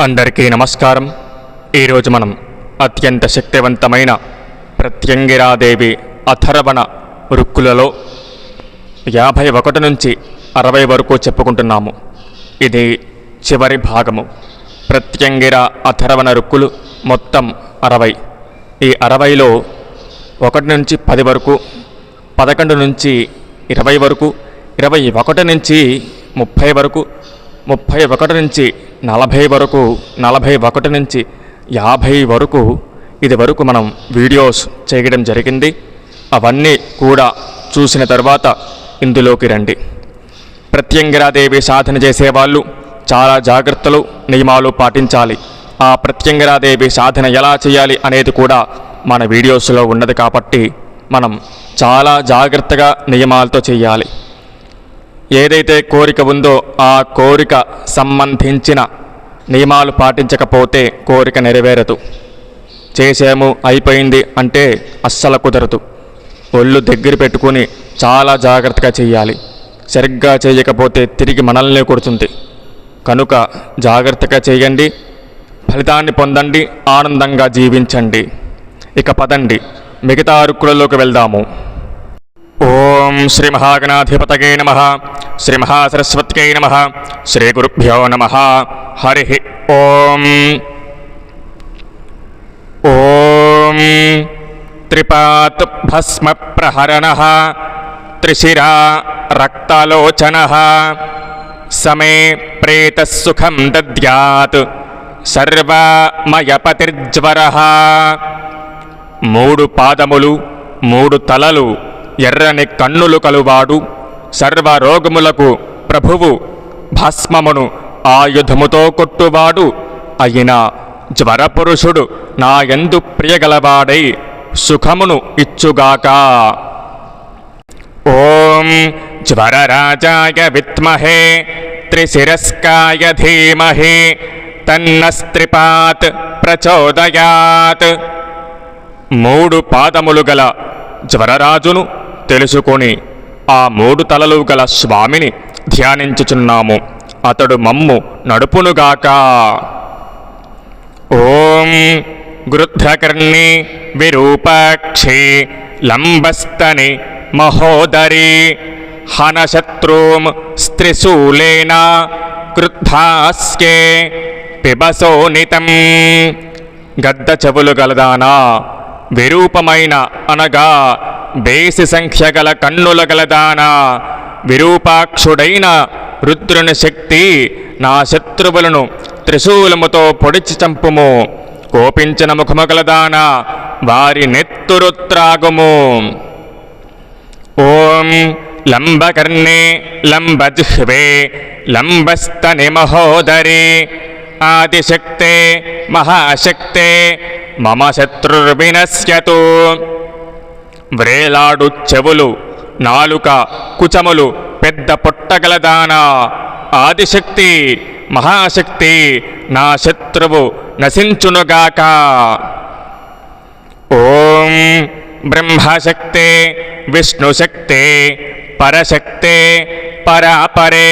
అందరికీ నమస్కారం. ఈరోజు మనం అత్యంత శక్తివంతమైన ప్రత్యంగిరాదేవి అథర్వణ రుక్కులలో యాభై ఒకటి నుంచి అరవై వరకు చెప్పుకుంటున్నాము. ఇది చివరి భాగము. ప్రత్యంగిర అథర్వణ రుక్కులు మొత్తం అరవై. ఈ అరవైలో ఒకటి నుంచి పది వరకు పదకొండు నుంచి ఇరవై వరకు ఇరవై ఒకటి నుంచి ముప్పై వరకు ముప్పై ఒకటి నుంచి నలభై వరకు నలభై ఒకటి నుంచి యాభై వరకు ఇది వరకు మనం వీడియోస్ చేయడం జరిగింది. అవన్నీ కూడా చూసిన తర్వాత ఇందులోకి రండి. ప్రత్యంగిరాదేవి సాధన చేసేవాళ్ళు చాలా జాగ్రత్తలు నియమాలు పాటించాలి. ఆ ప్రత్యంగిరాదేవి సాధన ఎలా చేయాలి అనేది కూడా మన వీడియోస్లో ఉన్నది కాబట్టి మనం చాలా జాగ్రత్తగా నియమాలతో చేయాలి. ఏదైతే కోరిక ఉందో ఆ కోరిక సంబంధించిన నియమాలు పాటించకపోతే కోరిక నెరవేరదు. చేసాము అయిపోయింది అంటే అస్సలు కుదరదు. ఒళ్ళు దగ్గర పెట్టుకుని చాలా జాగ్రత్తగా చేయాలి సరిగ్గా చేయకపోతే తిరిగి మనల్నే కొడుతుంది. కనుక జాగ్రత్తగా చేయండి ఫలితాన్ని పొందండి ఆనందంగా జీవించండి. ఇక పదండి మిగతా అరుకులలోకి వెళ్దాము. ఓం శ్రీ మహాగణాధిపతగే నమ. శ్రీ మహాసరస్వత్యై నమ. శ్రీ గురుభ్యో నమ. హరి. ఓం. ఓం. త్రిపాత్ భస్మ ప్రహరణ. త్రిశిరా రక్తలోచన. సమే ప్రేతసుఖం దద్యాత్. సర్వమయపతిర్జ్వర. మూడు పాదములు మూడు తలలు ఎర్రని కన్నులు కలువాడు. సర్వరోగములకు ప్రభువు భస్మమును ఆయుధముతో కొట్టువాడు. అయిన జ్వరపురుషుడు నా ఎందు ప్రియగలవాడై సుఖమును ఇచ్చుగాక. ఓం జ్వరరాజాయ విత్మహే త్రిశిరస్కాయ ధీమహి తన్నస్త్రిపాత్ ప్రచోదయాత్. మూడు పాదములు గల జ్వరరాజును తెలుసుకొని ఆ మూడు తలలు గల స్వామిని ధ్యానించుచున్నాము. అతడు మమ్ము నడుపునుగాక ఓం గృద్ధకర్ణి విరూపాక్షి లంబస్తని మహోదరి హనశత్రూం స్త్రిశూలేన క్రుద్ధాస్కే పిబసోనితం. గద్ద చెవులు గలదానా విరూపమైన అనగా బేసి సంఖ్య గల కన్నుల గలదాన విరూపాక్షుడైన రుద్రుని శక్తి నా శత్రువులను త్రిశూలముతో పొడిచి చంపుము. కోపించిన ముఖముగలదాన వారి నెత్తురుత్రాగుము ఓం లంబకర్ణే లంబజిహ్వే లంబస్తని మహోదరి ఆదిశక్తే మహాశక్తే మమ శత్రుర్వినశ్యతు. వ్రేలాడు చెవులు నాలుక కుచములు పెద్ద పొట్టగలదానా ఆదిశక్తి మహాశక్తి నా శత్రువు నశించునుగాక. ఓం బ్రహ్మశక్తే విష్ణుశక్తే పరశక్తే పరాపరే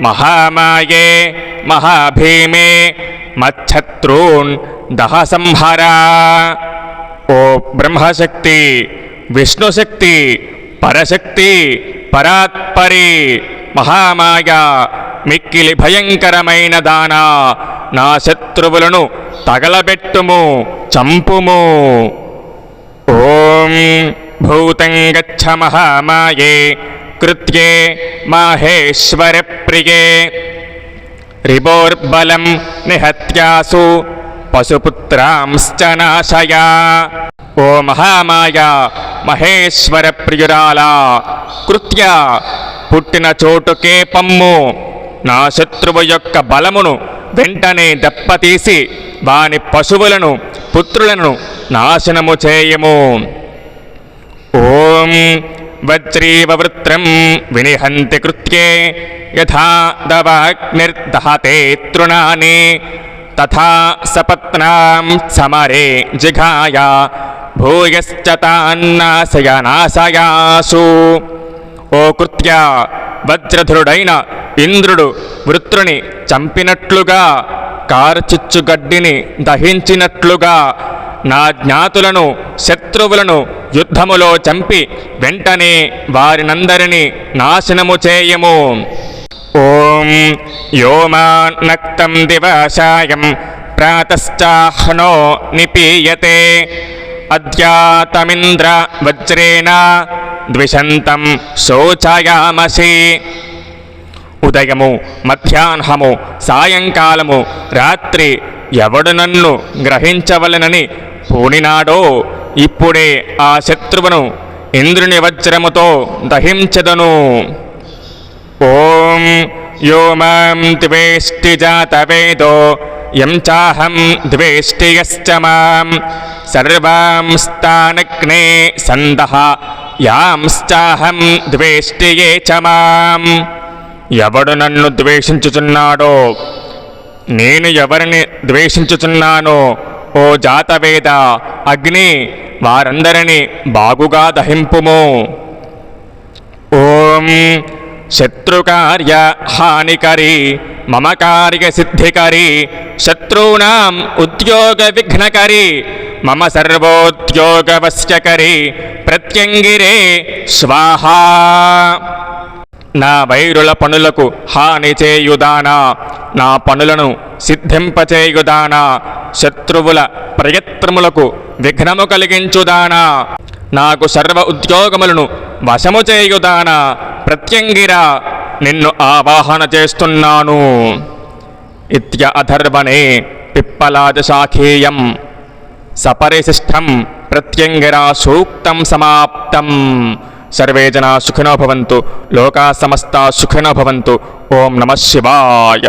మహామాయే మహాభీమే మచ్చత్రూన్ దహ సంహరా ఓ బ్రహ్మశక్తి విష్ణుశక్తి పరశక్తి పరాత్పరి మహామాయ మిక్కిలి భయంకరమైన దానా నా శత్రువులను తగలబెట్టుము చంపుము. ఓం భూతం గచ్చ మహామాయే కృత్యే మాహేశ్వర ప్రియే రిబోర్బలం నిహత్యాసు పశుపుత్రాంశ్చ నాశయ. ఓ మహామాయ మహేశ్వర ప్రియురాలా కృత్య పుట్టిన చోటుకే పమ్ము. నా శత్రువు యొక్క బలమును వెంటనే దెప్పతీసి వాని పశువులను పుత్రులను నాశనము చేయము. ఓం వజ్రీవవృత్రం వినిహంతి కృత్యే యథా దవాగ్నిర్దహతే తృణాని. తథా సపత్నాం సమరే జిఘాయ భూయశ్చ తాన్నాశయనాశయాసు ఓ కృత్య వజ్రధురుడైన ఇంద్రుడు వృత్రుని చంపినట్లుగా కార్చిచ్చుగడ్డిని దహించినట్లుగా నా జ్ఞాతులను శత్రువులను యుద్ధములో చంపి వెంటనే వారినందరినీ నాశనము చేయము ఓం నక్తం దివశాయం ప్రాతశ్చాహ్నో నిపీయతే అధ్యాతమింద్ర వజ్రేణ ద్విషంతం శోచయామసి ఉదయము మధ్యాహ్నము సాయంకాలము రాత్రి ఎవడు నన్ను గ్రహించవలనని పూనినాడో ఇప్పుడే ఆ శత్రువును ఇంద్రుని వజ్రముతో దహించదను. ఓం యో మాం ద్వేష్టి జాతవేదో యం చాహం ద్వేష్టి యశ్చ మాం సర్వాంస్తానగ్నే సందహ యాంశ్చాహం ద్వేష్టియే ఏ చ మాం ఎవడు నన్ను ద్వేషించుచున్నాడో నేను ఎవరిని ద్వేషించుచున్నానో ఓ జాతవేద అగ్ని వారందరినీ బాగుగా దహింపుము. ఓం శత్రుకార్య హానికరి మమ కార్య సిద్ధికరి శత్రూణం ఉద్యోగ విఘ్నకరి మమ సర్వోద్యోగవశ్యకరి ప్రత్యంగిరే స్వాహా. నా వైరుల పనులకు హాని చేయుదానా నా పనులను సిద్ధింపచేయుదానా శత్రువుల ప్రయత్నములకు విఘ్నము కలిగించుదానా నాకు సర్వ ఉద్యోగములను వశము చేయుదానా ప్రత్యంగిర నిన్ను ఆవాహన చేస్తున్నాను. ఇత్య అధర్వణే పిప్పలాద శాఖేయం సపరిశిష్టం ప్రత్యంగిరా సూక్తం సమాప్తం. సర్వే జనా సుఖినో భవంతు లోకా సమస్త సుఖినో భవంతు. ఓం నమ శివాయ.